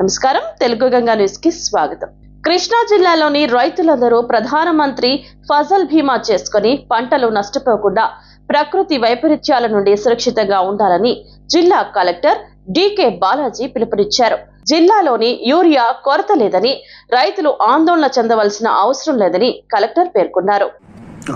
నమస్కారం. తెలుగు గంగా న్యూస్కి స్వాగతం. కృష్ణా జిల్లాలోని రైతులందరూ ప్రధానమంత్రి ఫసల్ బీమా చేసుకుని పంటలు నష్టపోకుండా ప్రకృతి వైపరీత్యాల నుండి సురక్షితంగా ఉండాలని జిల్లా కలెక్టర్ డికే బాలాజీ పిలుపునిచ్చారు. జిల్లాలోని యూరియా కొరత లేదని రైతులు ఆందోళన చెందవలసిన అవసరం లేదని కలెక్టర్ పేర్కొన్నారు.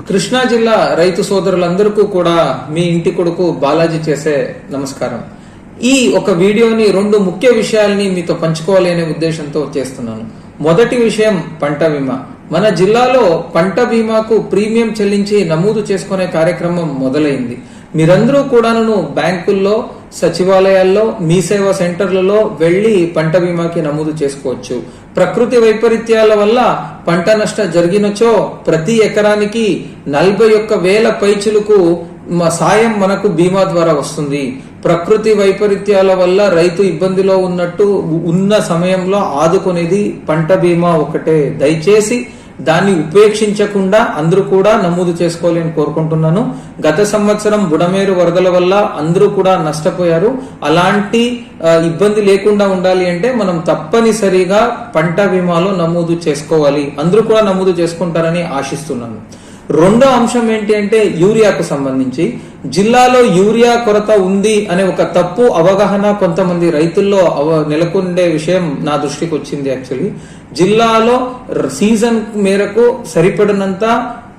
కృష్ణా జిల్లా రైతు సోదరులందరికీ కూడా మీ ఇంటి కొడుకు బాలాజీ చేసే నమస్కారం. ఈ ఒక వీడియోని రెండు ముఖ్య విషయాల్ని మీతో పంచుకోవాలి అనే ఉద్దేశంతో చేస్తున్నాను. మొదటి విషయం పంట బీమా. మన జిల్లాలో పంట బీమాకు ప్రీమియం చెల్లించి నమోదు చేసుకునే కార్యక్రమం మొదలైంది. మీరందరూ కూడాను బ్యాంకుల్లో సచివాలయాల్లో మీ సేవా సెంటర్లలో వెళ్ళి పంట బీమాకి నమోదు చేసుకోవచ్చు. ప్రకృతి వైపరీత్యాల వల్ల పంట నష్టం జరిగినచో ప్రతి ఎకరానికి నలభై ఒక్క వేల పైచులకు సాయం మనకు బీమా ద్వారా వస్తుంది. ప్రకృతి వైపరీత్యాల వల్ల రైతు ఇబ్బందిలో ఉన్నట్టు ఉన్న సమయంలో ఆదుకునేది పంట బీమా ఒకటే. దయచేసి దాన్ని ఉపేక్షించకుండా అందరూ కూడా నమోదు చేసుకోవాలి అని కోరుకుంటున్నాను. గత సంవత్సరం బుడమేరు వరదల వల్ల అందరూ కూడా నష్టపోయారు. అలాంటి ఇబ్బంది లేకుండా ఉండాలి అంటే మనం తప్పనిసరిగా పంట బీమాలో నమోదు చేసుకోవాలి. అందరూ కూడా నమోదు చేసుకుంటారని ఆశిస్తున్నాను. రెండో అంశం ఏంటి అంటే యూరియాకు సంబంధించి. జిల్లాలో యూరియా కొరత ఉంది అనే ఒక తప్పు అవగాహన కొంతమంది రైతుల్లో అవ నెలకొండే విషయం నా దృష్టికి వచ్చింది యాక్చువల్లీ. జిల్లాలో సీజన్ మేరకు సరిపడినంత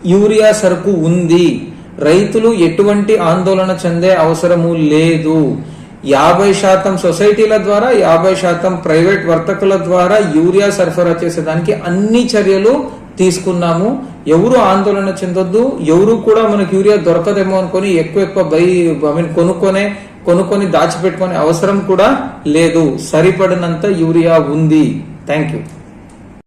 యూరియా సరుకు ఉంది. రైతులు ఎటువంటి ఆందోళన చెందే అవసరము లేదు. యాభై శాతం సొసైటీల ద్వారా యాభై శాతం ప్రైవేట్ వర్తకుల ద్వారా యూరియా సరఫరా చేసేదానికి అన్ని చర్యలు తీసుకున్నాము. ఎవరు ఆందోళన చెందొద్దు. ఎవరు కూడా మనకు యూరియా దొరకదేమో అనుకొని ఎక్కువ ఎక్కువ బై ఐ మీన్ కొనుక్కొనే కొనుక్కొని దాచిపెట్టుకునే అవసరం కూడా లేదు. సరిపడినంత యూరియా ఉంది. Thank you